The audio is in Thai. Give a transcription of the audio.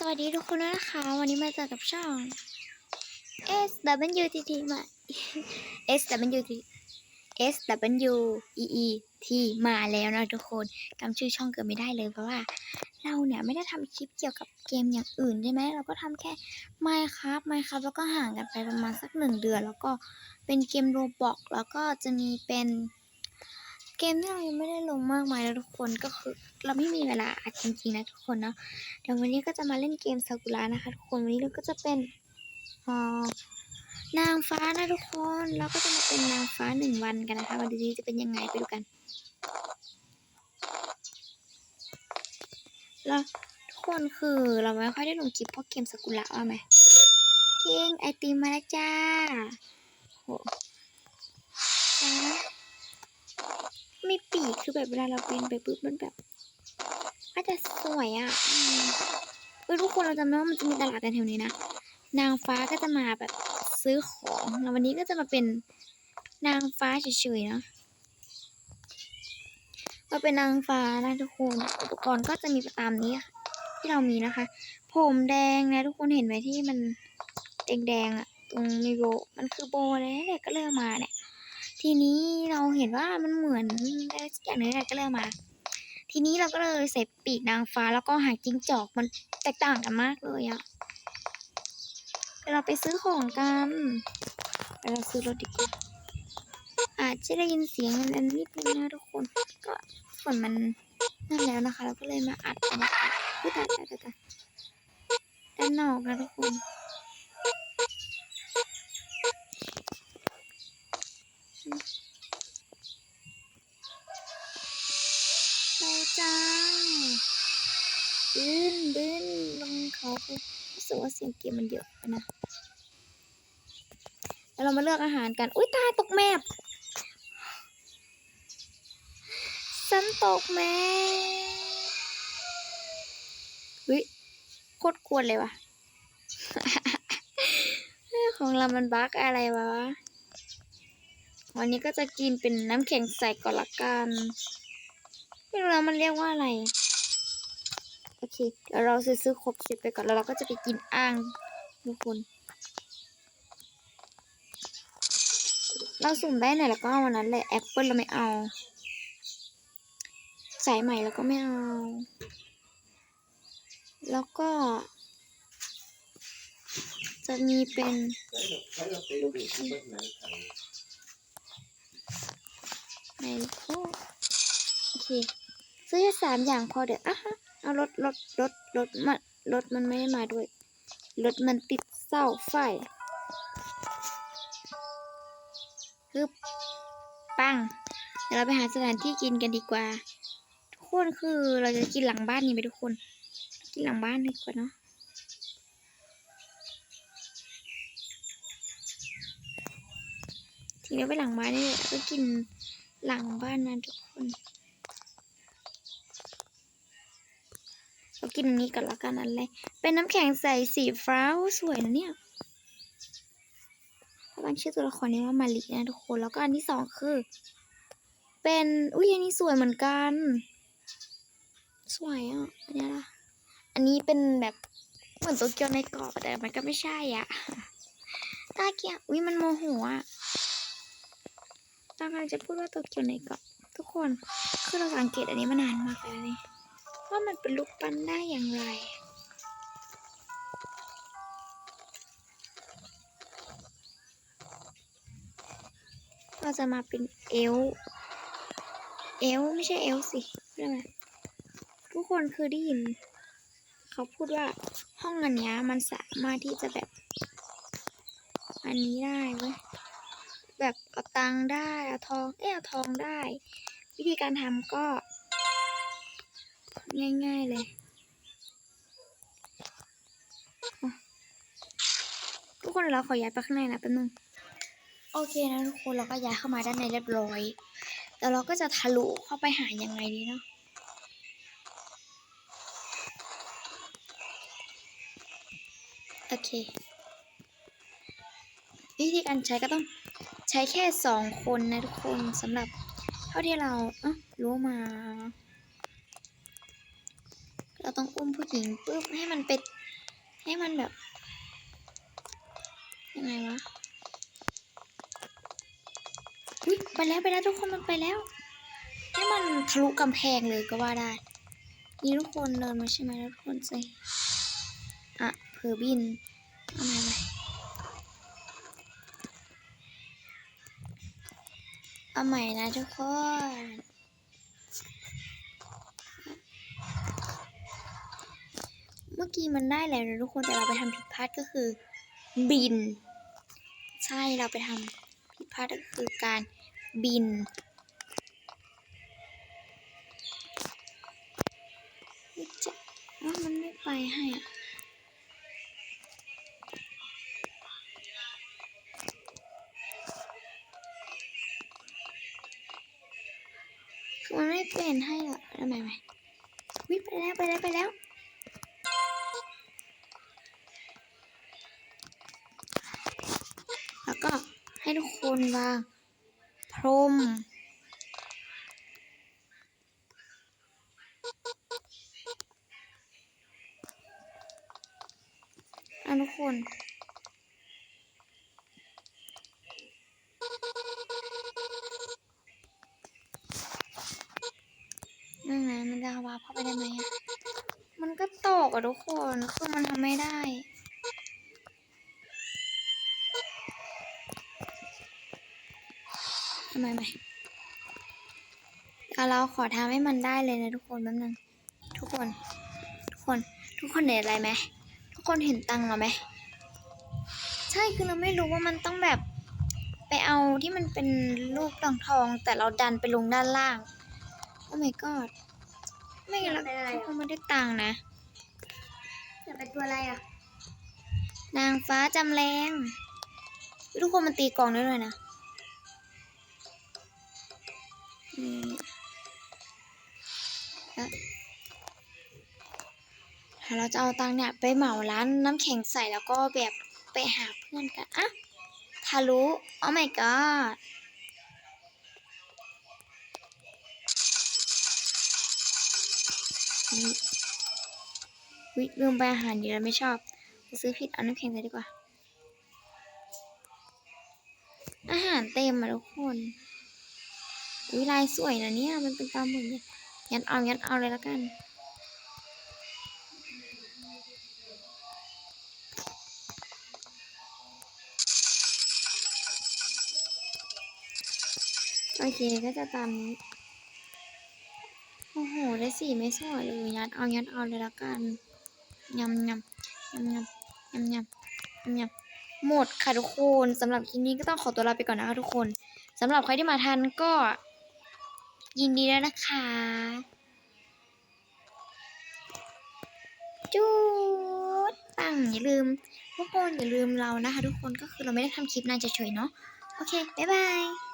สวัสดีทุกคนนะคะ วันนี้มาเจอกับช่อง S W T T มา S W T S W E E T มาแล้วนะทุกคนจำชื่อช่องเกิดไม่ได้เลยเพราะว่า เราเนี่ยไม่ได้ทำคลิปเกี่ยวกับเกมอย่างอื่นใช่ไหมเราก็ทำแค่ Minecraft Minecraft แล้วก็ห่างกันไปประมาณสักหนึ่งเดือน แล้วก็เป็นเกมโรบอกแล้วก็จะมีเป็น เกมที่เรายังไม่ได้ลงมากมายนะทุกคนก็คือ เราไม่มีเวลาอัดจริงๆนะทุกคนเนาะเดี๋ยววันนี้ก็จะมาเล่นเกมซากุระนะคะทุกคนวันนี้เราก็จะเป็นออนางฟ้านะทุกคนเราก็จะมาเป็นนางฟ้าหนึ่งวันกันนะคะวันนี้จะเป็นยังไงไปดูกันแล้วทุกคนคือเราไม่ค่อยได้ลงคลิปเพราะเกมซากุระว่าไหมเก่งไอติมมาแล้วจ้าโหจ้า มีปีกคือแบบเวลาเราบินไปปุ๊บมันแบบอาจจะสวยอะเออทุกคนเราจำได้ว่ามันจะมีตลาดกันแถวนี้นะนางฟ้าก็จะมาแบบซื้อของแล้ววันนี้ก็จะมาเป็นนางฟ้าเฉยๆเนาะมาเป็นนางฟ้านะทุกคนอุปกรณ์ก็จะมีตามนี้ที่เรามีนะคะ ผมแดงนะทุกคนเห็นไหมที่มันแดงๆอะตรงมีโบมันคือโบเลยแหละก็เริ่มมาเนี่ย ทีนี้เราเห็นว่ามันเหมือนอะไรสักอย่างนึงแหละก็เลยเอามา ทีนี้เราก็เลยใส่ปีกนางฟ้าแล้วก็หางจิ้งจอกมันแตกต่างกันมากเลยอะเดี๋ยวเราไปซื้อของกันเราซื้อรถดีกว่าอาจจะได้ยินเสียงอันนิดนึงนะทุกคน ก็ฝนมันนั่นแล้วนะคะ เราก็เลยมาอัดบรรยากาศอุ๊ยตายตายตายตายด้านนอกนะทุกคน ไปจ้าบินบินลงเขารู้สึกว่าเสียงเกมมันเยอะไปนะ แล้วเรามาเลือกอาหารกัน อุ้ยตายตกแมพฉันตกแมพเฮ้ยโคตรกวนเลยว่ะ ของเรามันบั๊กอะไรวะ วันนี้ก็จะกินเป็นน้ำแข็งใสก่อนละกันไม่รู้แล้วมันเรียกว่าอะไร โอเคเดี๋ยวเราซื้อซื้อครบเสร็จไปก่อนแล้วเราก็จะไปกินอ่างทุกคน เราสุ่มได้ไหนแล้วก็เอาวันนั้นแหละแอปเปิลเราไม่เอา สายใหม่เราก็ไม่เอา แล้วก็ จะมีเป็นลูกชิ้น โอ้โอเค ซื้อแค่สามอย่างพอเดี๋ยวอะฮะเอารถรถรถรถมันรถมันไม่ได้มาด้วย รถมันติดเสาไฟฮึบปัง เดี๋ยวเราไปหาสถานที่กินกันดีกว่า ทุกคนคือเราจะกินหลังบ้านนี่ไหมทุกคน กินหลังบ้านดีกว่าเนาะทีนี้ไปหลังบ้านนี่แหละก็กิน หลังบ้านนะทุกคน เรากินอันนี้ก่อนละกันอันแรเป็นน้ำแข็งใสสีฟ้าสวยนะเนี่ยเขาตั้งชื่อตัวละครนี้ว่ามาลินะทุกคน แล้วก็อันที่สองคือ เป็น อุ้ยอันนี้สวยเหมือนกัน สวยอะ อันนี้ล่ะ อันนี้เป็นแบบเหมือนโตเกียวในกรอบแต่มันก็ไม่ใช่อะตาเกียวอุ้ยมันโมโหอะ ตากำลังจะพูดว่าโตเกียวในกรอบทุกคนคือเราสังเกตอันนี้มานานมากแล้วนี่ว่ามันเป็นลูกปั้นได้อย่างไรเราจะมาเป็นเอล เอลไม่ใช่เอลสิเรียกอะไรทุกคนคือได้ยิน เขาพูดว่าห้องอันนี้มันสามารถที่จะแบบ อันนี้ได้เว้ย เอาตังได้เอาทองเอ้ยเอาทองได้ วิธีการทำก็ง่ายๆเลยทุกคนเดี๋ยวเราขอย้ายไปข้างในนะแป๊บนึงโอเคนะทุกคนเราก็ย้ายเข้ามาด้านในเรียบร้อย แต่เราก็จะทะลุเข้าไปหายังไงดีเนาะโอเค วิธีการใช้ก็ต้อง ใช้แค่สองคนนะทุกคนสำหรับเท่าที่เราเอะรู้มา เราต้องอุ้มผู้หญิงปุ๊บให้มันเป็นให้มันแบบยังไงวะอุ้ยไปแล้วไปแล้วทุกคนมันไปแล้วให้มันทะลุกำแพงเลยก็ว่าได้ นี่ทุกคนเดินมาใช่ไหมทุกคนส่อะเผลอบินเอาไหม เอาใหม่นะทุกคนเมื่อกี้มันได้แล้วนะทุกคนแต่เราไปทำผิดพลาดก็คือ บิน ใช่เราไปทำผิดพลาดก็คือการบินจะว่ามันไม่ไปให้อะ ม่เป็นให้อะทำไมไหมวิไปแล้วไปแล้วไปแล้ว แล้วก็ให้ทุกคนวางพรมอะทุกคนไงมันจะวาร์ป เข้าไปได้ไหมอะมันก็ตกอะทุกคนคือมันทำไม่ได้ทำไมไหมอะเราขอทำให้มันได้เลยนะทุกคนแป๊บนึงทุกคน ทุกคน ทุกคนเห็นอะไรไหมทุกคนเห็นตังเราไหมใช่คือเราไม่รู้ว่ามันต้องแบบไปเอาที่มันเป็นลูกทองทอง แต่เราดันไปลงด้านล่าง โอ้ my god ไม่งั้นเราเป็นอะไรอะเขาคงไม่ได้ตังค์นะจะเป็นตัวอะไรอะ นางฟ้าจำแรงทุกคนมันตีกลองได้เลยนะนี่แล้วถ้าเราจะเอาตังค์เนี่ยไปเหมาร้านน้ำแข็งใส่แล้วก็แบบไปหาเพื่อนกันอะทะลุโอ้ my god วิลืมไปอาหารดีแล้วไม่ชอบซื้อผิดเอาน้ำแข็งเลยดีกว่า อาหารเต็มอะทุกคนวิลายสวยนะเนี่ย มันเป็นปลาหมึกเนี่ยยันเอายันเอาเลยแล้วกันโอเคก็จะตามนี้ โอ้โหได้สี่ไม่สวยเลยยัดเอายัดเอาเลยละกันยำยำยำยำยำยำยำหมดค่ะทุกคนสำหรับคลิปนี้ก็ต้องขอตัวลาไปก่อนนะคะทุกคนสำหรับใครที่มาทันก็ ยินดีแล้วนะคะจูดปังอย่าลืมทุกคนอย่าลืมเรานะคะ ทุกคนก็คือเราไม่ได้ทำคลิปนานจะเฉยเนาะโอเคบ๊ายบาย